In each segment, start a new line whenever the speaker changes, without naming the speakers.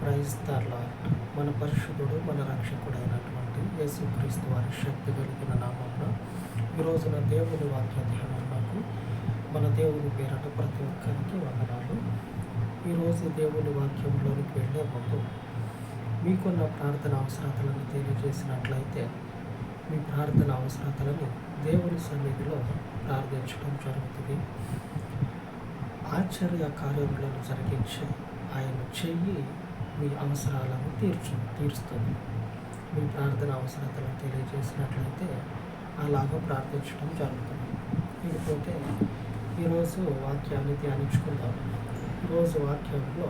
క్రైస్తర్ల మన పరిశుద్ధుడు మన రక్షకుడైనటువంటి యేసుక్రీస్తు వారి శక్తి కలిగిన నామంలో ఈ రోజున దేవుని వాక్య ధ్యానంలో మన దేవుని పేరట ప్రతి ఒక్కరికి వందనాలు. ఈరోజు దేవుని వాక్యంలోనికి వెళ్ళే ముందు మీకున్న ప్రార్థన అవసరతలను తెలియజేసినట్లయితే మీ ప్రార్థన అవసరతలను దేవుని సన్నిధిలో ప్రార్థించడం జరుగుతుంది. ఆశ్చర్య కార్యములను జరిగించి ఆయన చెయ్యి మీ అవసరాలను తీర్చు తీరుస్తుంది. మీ ప్రార్థన అవసరతలను తెలియజేసినట్లయితే అలాగ ప్రార్థించడం జరుగుతుంది. ఇకపోతే ఈరోజు వాక్యాన్ని ధ్యానించుకుందాం. ఈరోజు వాక్యంలో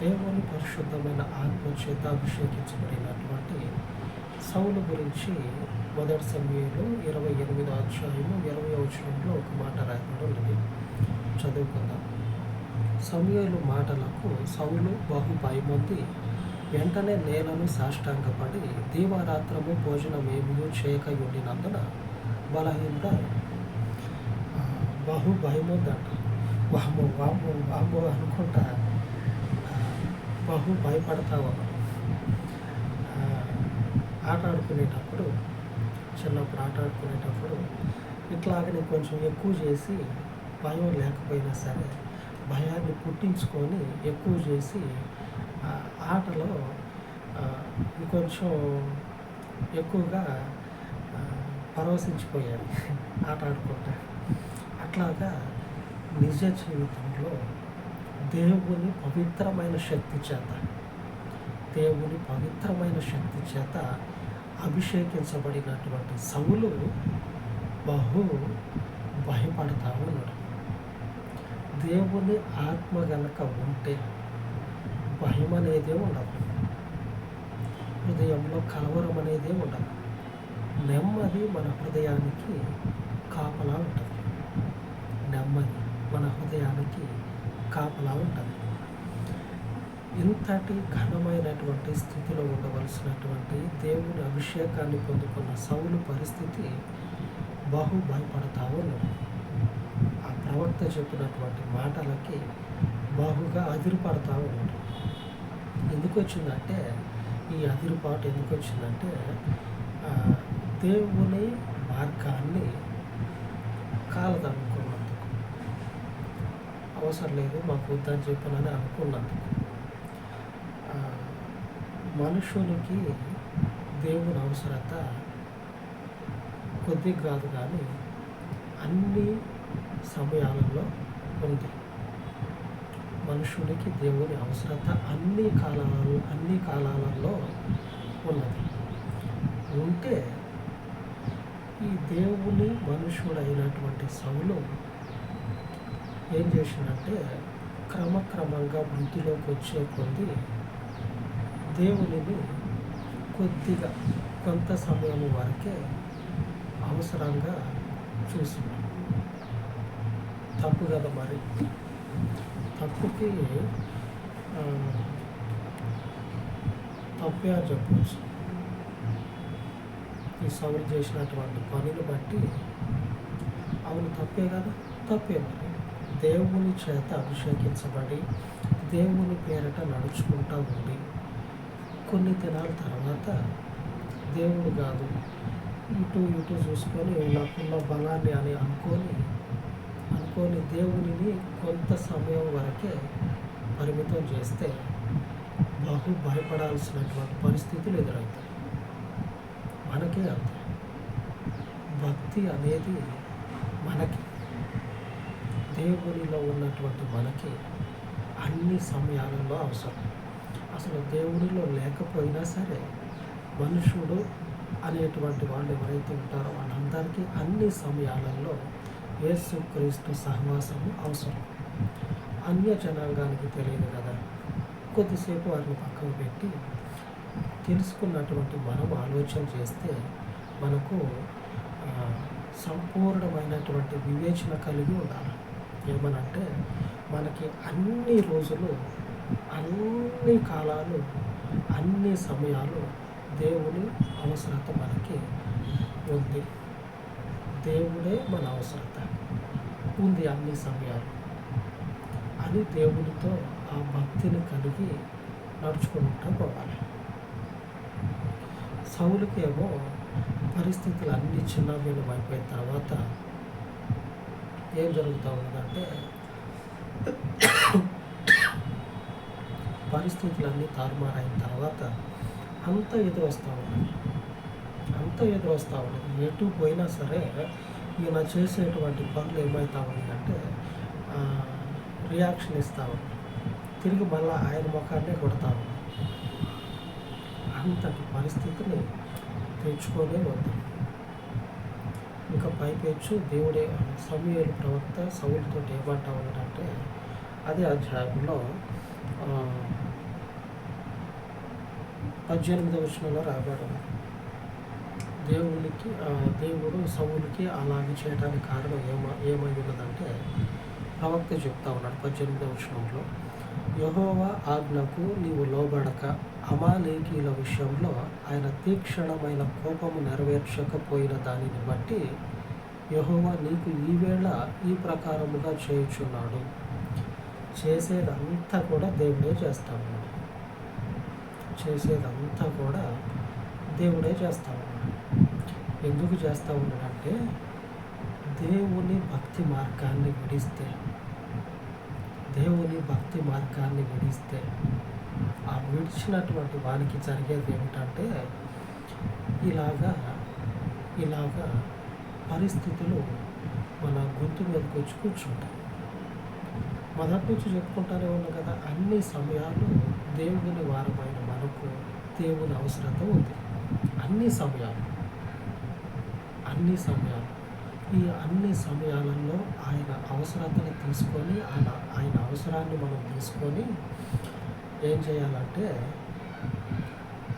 దేవుని పరిశుద్ధమైన ఆత్మ చేత అభిషేకించబడినటువంటి సౌలు గురించి మొదటి సమయంలో ఇరవై ఎనిమిదో అధ్యాయము ఇరవై వచనంలో ఒక మాట రాయబడి ఉంది చదువుకుందాం. సమయలు మాటలకు సౌలు బహుభయమొంది వెంటనే నేలను సాష్టాంగపడి దీవారాత్రము భోజనం ఏమీ చేయక ఉండినందున బలహీనత బహు భయమొందంట వాము వాము వాము అనుకుంటా బహు భయపడతావు ఆట ఆడుకునేటప్పుడు చిన్నప్పుడు ఆట ఆడుకునేటప్పుడు ఇట్లాగనే కొంచెం ఎక్కువ చేసి భయం లేకపోయినా సరే భయాన్ని పుట్టించుకొని ఎక్కువ చేసి ఆ ఆటలో ఇంకొంచెం ఎక్కువగా ఆ, పరవశించిపోయాడు ఆట ఆడుకుంటా. అట్లాగా నిజ జీవితంలో దేవుని పవిత్రమైన శక్తి చేత దేవుని పవిత్రమైన శక్తి చేత అభిషేకించబడినటువంటి సవులు బహు భయపడతా ఉన్నాడు దేవుని ఆత్మ గనక ఉంటే భయం అనేది ఉండదు. హృదయంలో కలవరం అనేది ఉండదు. నెమ్మది మన హృదయానికి కాపలా ఉంటుంది. నెమ్మది మన హృదయానికి కాపలా ఉంటుంది. ఇంతటి ఘనమైనటువంటి స్థితిలో ఉండవలసినటువంటి దేవుని అభిషేకాన్ని పొందుకున్న సౌలు పరిస్థితి బహు భయపడతా ఉన్నాడు ప్రవక్త చెప్పినటువంటి మాటలకి బాహుగా అదిరిపడతా ఉన్నాడు ఎందుకు వచ్చిందంటే ఈ అదిరిపాటు ఎందుకు వచ్చిందంటే దేవుని మార్గాన్ని కాలదనుకున్నందుకు. అవసరం లేదు మాకు వద్దని చెప్పనని అనుకున్నందుకు. మనుషునికి దేవుని అవసరత కొద్ది కాదు కానీ అన్నీ సమయాలలో ఉంది. మనుషునికి దేవుని అవసరత అన్ని కాలాలలో అన్ని కాలాలలో ఉన్నది. ఉంటే ఈ దేవుని మనుషుడైనటువంటి సౌలు ఏం చేసిందంటే క్రమక్రమంగా వృద్ధిలోకి వచ్చే కొద్ది దేవునిని కొద్దిగా కొంత సమయం వరకే అవసరంగా చూసింది తప్పు కదా మరి? తప్పుకి తప్పే అని చెప్పచ్చు. ఈ సౌలు చేసినటువంటి పనిని బట్టి అవును తప్పే కదా? తప్పే మరి. దేవుని చేత అభిషేకించబడి దేవుని పేరట నడుచుకుంటూ ఉండి కొన్ని దినాల తర్వాత దేవుడు కాదు ఇటు ఇటు చూసుకొని నాకున్న బలాన్ని అని అనుకొని అనుకొని దేవునిని కొంత సమయం వరకే పరిమితం చేస్తే బహు భయపడాల్సినటువంటి పరిస్థితులు ఎదురవుతాయి. మనకే అర్థం భక్తి అనేది మనకి దేవునిలో ఉన్నటువంటి మనకి అన్ని సమయాలలో అవసరం. అసలు దేవునిలో లేకపోయినా సరే మనుషుడు అనేటువంటి వాళ్ళు ఎవరైతే ఉంటారో వాళ్ళందరికీ అన్ని సమయాలలో యేసుక్రీస్తు సహవాసము అవసరం. అన్య జనాంగానికి తెలియదు కదా. కొద్దిసేపు వారిని పక్కన పెట్టి తెలుసుకున్నటువంటి మనం ఆలోచన చేస్తే మనకు సంపూర్ణమైనటువంటి వివేచన కలిగి ఉండాలి. ఏమనంటే మనకి అన్ని రోజులు అన్ని కాలాలు అన్ని సమయాలు దేవుని అవసరత మనకి ఉంది. దేవుడే మన అవసరత. ఉంది అన్ని సమయాలు. అని దేవునితో ఆ భక్తిని కలిగి నడుచుకుంటూ పోవాలి. సౌలుకి పరిస్థితులు అన్ని చిన్నవీనం అయిపోయిన తర్వాత ఏం జరుగుతూ ఉన్నదంటే పరిస్థితులన్నీ తారుమారైన తర్వాత అంత ఎదురు వస్తూ ఉన్నాయి అంత ఎదురు వస్తూ ఎటు పోయినా సరే ఈయన చేసేటువంటి పనులు ఏమవుతా ఉన్నాయంటే రియాక్షన్ ఇస్తా ఉంది. తిరిగి మళ్ళీ ఆయన ముఖాన్నే కొడతా ఉంది. అంతటి పరిస్థితిని తెచ్చుకోలే వద్దాం. ఇంకా పైపెచ్చు దేవుడే సమీయులు ప్రవక్త సౌలతో ఏమంటా ఉన్నాడంటే అదే అధ్యాయంలో పద్దెనిమిది విషయంలో రాబడి దేవునికి దేవుడు సౌలుకి అలాగే చేయడానికి కారణం ఏమ ఏమై ఉన్నదంటే ప్రవక్త చెప్తా ఉన్నాడు పద్దెనిమిదవ వచనంలో. యహోవా ఆజ్ఞకు నీవు లోబడక అమాలేకీల విషయంలో ఆయన తీక్షణమైన కోపము నెరవేర్చకపోయిన దానిని బట్టి యహోవా నీకు ఈవేళ ఈ ప్రకారముగా చేయుచున్నాడు. చేసేదంతా కూడా దేవుడే చేస్తా ఉన్నాడు చేసేదంతా కూడా దేవుడే చేస్తా ఉన్నాడు ఎందుకు చేస్తూ ఉన్నాడంటే దేవుని భక్తి మార్గాన్ని విడిస్తే దేవుని భక్తి మార్గాన్ని విడిస్తే ఆ విడిచినటువంటి వానికి జరిగేది ఏమిటంటే ఇలాగా ఇలాగా పరిస్థితులు మన గొంతు మీదకి వచ్చి కూర్చుంటాయి. మొదటి నుంచి చెప్పుకుంటానే ఉన్నాం కదా అన్ని సమయాలు దేవుని వారమైన మనకు దేవుని అవసరత ఉంది. అన్ని సమయాలు అన్ని సమయాలు ఈ అన్ని సమయాలలో ఆయన అవసరతని తీసుకొని ఆయన ఆయన అవసరాన్ని మనం తీసుకొని ఏం చేయాలంటే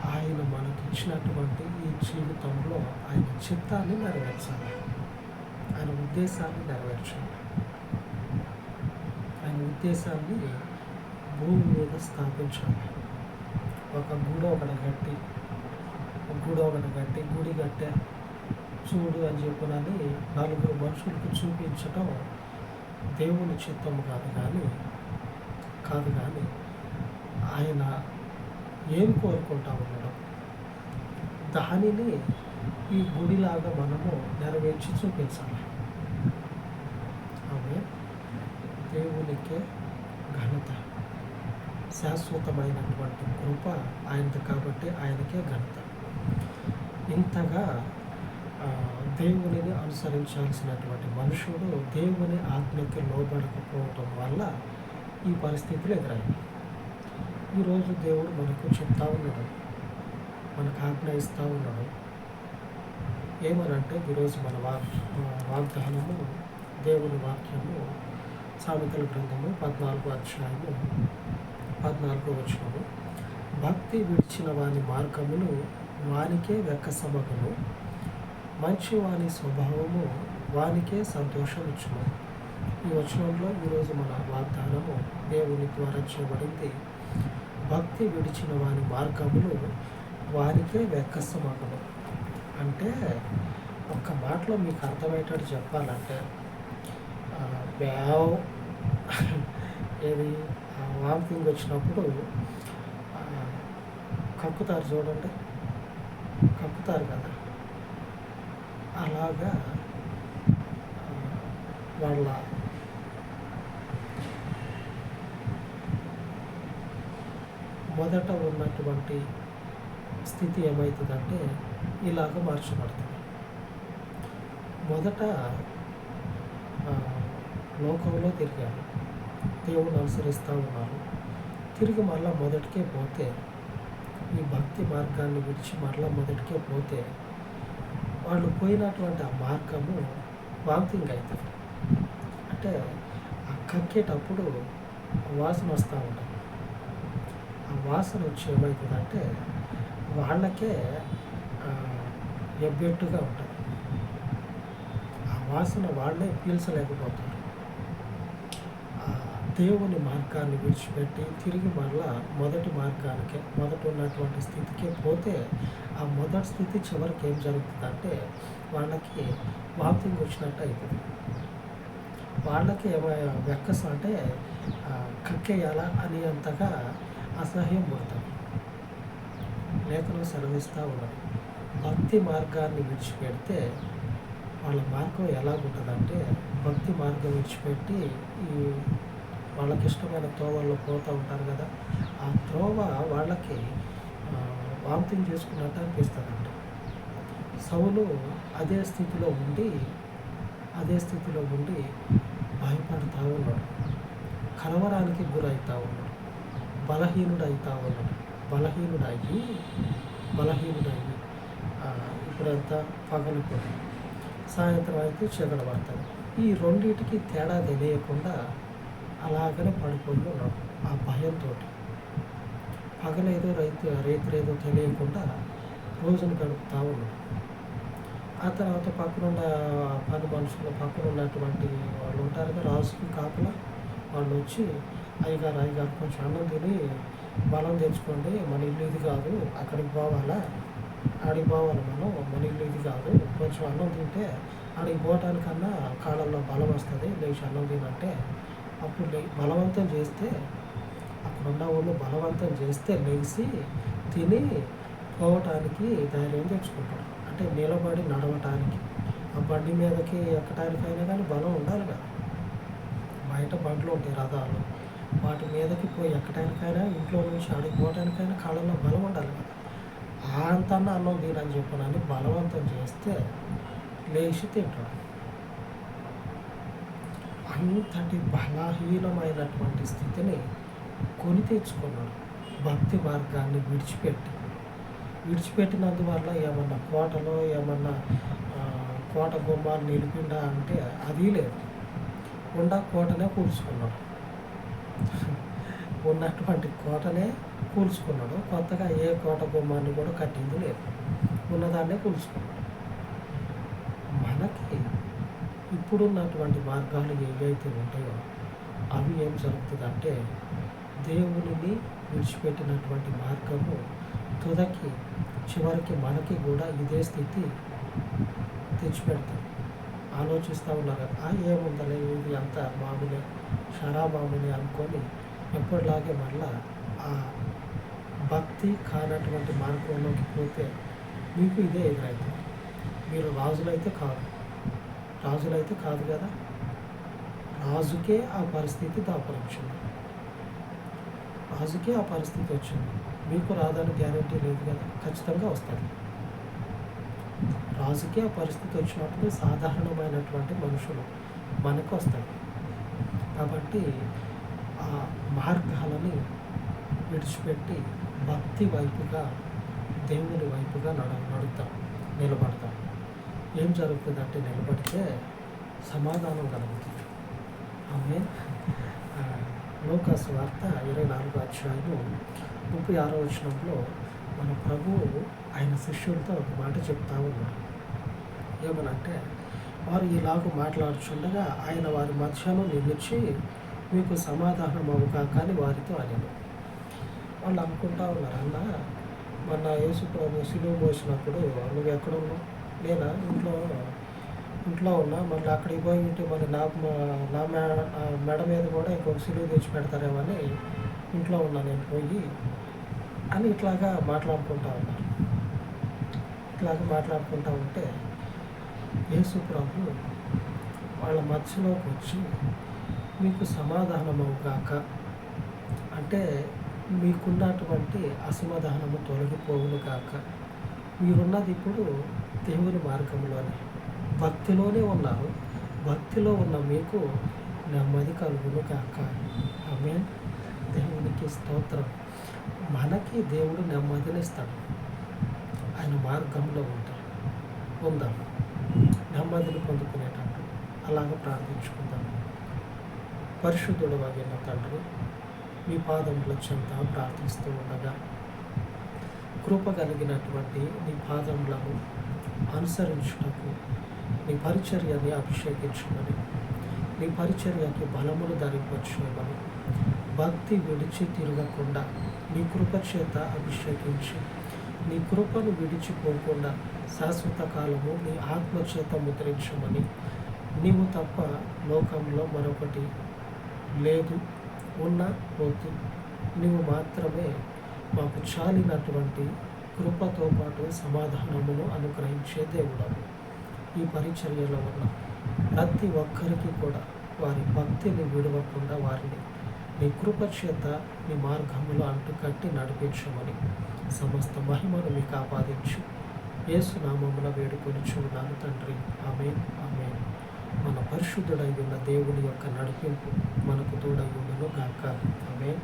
ఆయన మనకి ఇచ్చినటువంటి ఈ జీవితంలో ఆయన చిత్తాన్ని నెరవేర్చాలి. ఆయన ఉద్దేశాన్ని నెరవేర్చాలి. ఆయన ఉద్దేశాన్ని భూమి మీద స్థాపించాలి. ఒక గుడి ఒకటి కట్టి గుడి ఒకటి కట్టి గుడి కట్టే చూడు అని చెప్పినని నలుగురు మనుషులకు చూపించటం దేవుని చిత్తం కాదు కానీ కాదు కానీ ఆయన ఏం కోరుకుంటా ఉండడం దానిని ఈ గుడిలాగా మనము నెరవేర్చి చూపించాలి. ఆమె దేవునికే ఘనత శాశ్వతమైనటువంటి కృప ఆయనది కాబట్టి ఆయనకే ఘనత. ఇంతగా దేవునిని అనుసరించాల్సినటువంటి మనుషుడు దేవుని ఆజ్ఞకి లోబడకపోవటం వల్ల ఈ పరిస్థితులు ఎదురయ్యాయి. ఈరోజు దేవుడు మనకు చెప్తా ఉన్నాడు. మనకు ఆజ్ఞ ఇస్తూ ఉన్నాడు. ఏమనంటే ఈరోజు మన వాగ్ వాగ్దానము దేవుని వాక్యము సామెతల గ్రంథము పద్నాలుగు అధ్యాయము పద్నాలుగో వచ్చినము భక్తి విడిచిన వాని మార్గములు వానికే వెక్కసమగను మంచి వాని స్వభావము వానికే సంతోషం ఇచ్చును ఈ వచనంలో ఈరోజు మన వాగ్దానము దేవుని ద్వారా చేయబడింది. భక్తి విడిచిన వాని మార్గములు వారికే వెక్కసమగను అంటే ఒక్క మాటలో మీకు అర్థమయ్యేటట్టు చెప్పాలంటే బ్యావ్ ఏది? వామిటింగ్ వచ్చినప్పుడు కక్కుతారు చూడండి. కప్పుతారు కదా. అలాగా వాళ్ళ మొదట ఉన్నటువంటి స్థితి ఏమవుతుందంటే ఇలాగ మార్చబడుతుంది. మొదట లోకంలో తిరిగారు. దేవుని అనుసరిస్తూ ఉన్నారు. తిరిగి మళ్ళీ మొదటికే పోతే ఈ భక్తి మార్గాన్ని విడిచి మరలా మొదటికే పోతే వాళ్ళు పోయినటువంటి ఆ మార్గము వామితింగ్ అవుతుంది. అంటే ఆ కక్కేటప్పుడు వాసన వస్తూ ఉంటుంది. ఆ వాసన వచ్చి ఏమవుతుందంటే వాళ్ళకే ఎబ్బెట్టుగా ఉంటుంది. ఆ వాసన వాళ్ళే పీల్చలేకపోతారు. దేవుని మార్గాన్ని విడిచిపెట్టి తిరిగి మరలా మొదటి మార్గానికే మొదట ఉన్నటువంటి స్థితికే పోతే ఆ మొదటి స్థితి చివరికి ఏం జరుగుతుందంటే వాళ్ళకి వామిటింగ్ వచ్చినట్టు అవుతుంది వాళ్ళకి వెక్కస అంటే కక్కేయాలా అని అంతగా అసహ్యం పడుతుంది లేఖను సెలవిస్తూ ఉన్నారు. భక్తి మార్గాన్ని విడిచిపెడితే వాళ్ళ మార్గం ఎలాగుంటుందంటే భక్తి మార్గం విడిచిపెట్టి ఈ వాళ్ళకి ఇష్టమైన త్రోవల్లో పోతూ ఉంటారు కదా ఆ త్రోవ వాళ్ళకి వాంతింగ్ చేసుకున్నట్టు అనిపిస్తుందంట. సౌలు అదే స్థితిలో ఉండి అదే స్థితిలో ఉండి భయపడతా ఉన్నాడు. కలవరానికి గురవుతా ఉన్నాడు. బలహీనుడు ఉన్నాడు. బలహీనుడయ్యి బలహీనుడయ్యి ఇప్పుడంతా పగలిపోయి సాయంత్రం అయితే చీకటి పడుతుంది ఈ రెండింటికి తేడా తెలియకుండా అలాగనే పడిపోయి ఆ భయంతో పగలేదో రైతు రైతులేదో తెలియకుండా రోజును గడుపుతూ ఉన్నాడు. ఆ తర్వాత పక్కనున్న పని మనుషులు పక్కన ఉన్నటువంటి వాళ్ళు ఉంటారు కదా రాజుకి కాపలా వాళ్ళు వచ్చి అయ్యగారు అయ్యగారు కొంచెం అన్నం తిని బలం తెచ్చుకోండి మన ఇల్లు ఇది కాదు అక్కడికి పోవాలా? ఆడికి పోవాలి మనం మన ఇల్లు ఇది కాదు కొంచెం అన్నం తింటే ఆడికి పోవటానికన్నా కాళ్ళల్లో బలం వస్తుంది లేచి అన్నం తినంటే అప్పుడు బలవంతం చేస్తే అక్కడున్న వాళ్ళు బలవంతం చేస్తే లేచి తిని పోవటానికి ధైర్యం తెచ్చుకుంటాడు అంటే నిలబడి నడవటానికి. ఆ బండి మీదకి ఎక్కటానికైనా కానీ బలం ఉండాలి కదా. బయట బండ్లు ఉంటాయి రథాలు. వాటి మీదకి పోయి ఎక్కడానికైనా ఇంట్లో నుంచి అడిగిపోవటానికైనా కాళ్ళలో బలం ఉండాలి కదా. అంతన్నా అన్నం తినని చెప్పనని బలవంతం చేస్తే లేచి తింటాడు. అంతటి బలహీనమైనటువంటి స్థితిని కొని తెచ్చుకున్నాడు. భక్తి మార్గాన్ని విడిచిపెట్టి. విడిచిపెట్టినందువల్ల ఏమన్నా కోటలో ఏమన్నా కోట గుమ్మాలు నిలిపిండా అంటే అది లేదు. ఉండ కోటనే కూల్చుకున్నాడు. ఉన్నటువంటి కోటనే కూల్చుకున్నాడు. కొత్తగా ఏ కోట గుమ్మాన్ని కూడా కట్టింది లేదు. ఉన్నదాన్నే కూల్చుకున్నాడు మనకి ఇప్పుడున్నటువంటి మార్గాలు ఏవైతే ఉంటాయో అవి ఏం జరుగుతుందంటే దేవునిని విడిచిపెట్టినటువంటి మార్గము తుదకి చివరికి మనకి కూడా ఇదే స్థితి తెచ్చిపెడతాం ఆలోచిస్తూ ఉన్నారు ఆ ఏముందలే ఇది అంతా మామూలే షరా మామూలే అనుకొని ఎప్పటిలాగే మళ్ళా ఆ భక్తి కానటువంటి మార్గంలోకి పోతే మీకు ఇదే ఎదురవుతుంది మీరు రాజులైతే కాదు. రాజులైతే కాదు కదా? రాజుకే ఆ పరిస్థితి దాపరించింది రాజుకే ఆ పరిస్థితి వచ్చింది. మీకు రాదని గ్యారంటీ లేదు కదా? ఖచ్చితంగా వస్తుంది రాజుకే ఆ పరిస్థితి వచ్చినప్పుడు సాధారణమైనటువంటి మనుషులు మనకు వస్తాయి కాబట్టి ఆ మార్గాలని విడిచిపెట్టి భక్తి వైపుగా దేవుని వైపుగా నడ నడుతాం నిలబడతాం ఏం జరుగుతుంది అంటే నిలబడితే సమాధానం కలుగుతుంది. ఆమె లోకాసు వార్త ఇరవై నాలుగు అధ్యాయము ముప్పై ఆరో వచనంలో మన ప్రభువు ఆయన శిష్యులతో ఒక మాట చెప్తా ఉన్నారు ఏమనంటే వారు ఇలాగ మాట్లాడుచుండగా ఆయన వారి మధ్యలో నిలిచి మీకు సమాధానం అవుగా కానీ వారితో అని వాళ్ళు అనుకుంటా ఉన్నారు అన్న మన యేసు ప్రభు సిలువ పోసినప్పుడు నువ్వు ఎక్కడున్నావు? నేనా? ఇంట్లో ఇంట్లో ఉన్నా. మళ్ళీ అక్కడికి పోయి ఉంటే మళ్ళీ నా నా మెడ మీద కూడా ఇంకొక సిలువు తెచ్చి పెడతారేమో అని ఇంట్లో ఉన్నా నేను పోయి అని ఇట్లాగా మాట్లాడుకుంటా ఉన్నారు ఇట్లాగా మాట్లాడుకుంటా ఉంటే యేసు ప్రభు వాళ్ళ మధ్యలోకి వచ్చి మీకు సమాధానము కాక అంటే మీకున్నటువంటి అసమాధానము తొలగిపోవును కాక మీరున్నది ఇప్పుడు దేవుని మార్గంలోనే. భక్తిలోనే ఉన్నారు. భక్తిలో ఉన్న మీకు నెమ్మది కలుగును కాక ఆమె దేవునికి స్తోత్రం. మనకి దేవుడు నెమ్మదినిస్తాడు. ఆయన మార్గంలో ఉంటాడు. ఉందాం. నెమ్మదిని పొందుకునేటట్టు అలాగ ప్రార్థించుకుందాం. పరిశుద్ధుడు వగిన తండ్రి మీ పాదముల చెంత ప్రార్థిస్తూ ఉండగా కృప కలిగినటువంటి నీ పాదములను అనుసరించుటకు నీ పరిచర్యని అభిషేకించమని నీ పరిచర్యకి బలములు ధరింపచేయమని భక్తి విడిచి తిరగకుండా నీ కృప చేత అభిషేకించి నీ కృపను విడిచిపోకుండా శాశ్వత కాలము నీ ఆత్మ చేత ముద్రించమని నీవు తప్ప లోకంలో మరొకటి లేదు ఉన్న పోతు నువ్వు మాత్రమే మాకు చాలినటువంటి కృపతో పాటు సమాధానమును అనుగ్రహించే దేవుడము. ఈ పరిచర్యల వల్ల ప్రతి ఒక్కరికి కూడా వారి భక్తిని విడవకుండా వారిని నీ కృప చేత నీ మార్గములో అంటుకట్టి నడిపించమని సమస్త మహిమను మీకు ఆపాదించు. ఏసునామమున వేడుకొని చూడాను తండ్రి. ఆమె ఆమె మన పరిశుద్ధుడై ఉన్న దేవుని యొక్క నడిపింపు మనకు తోడై ఉండను గాక ఆమె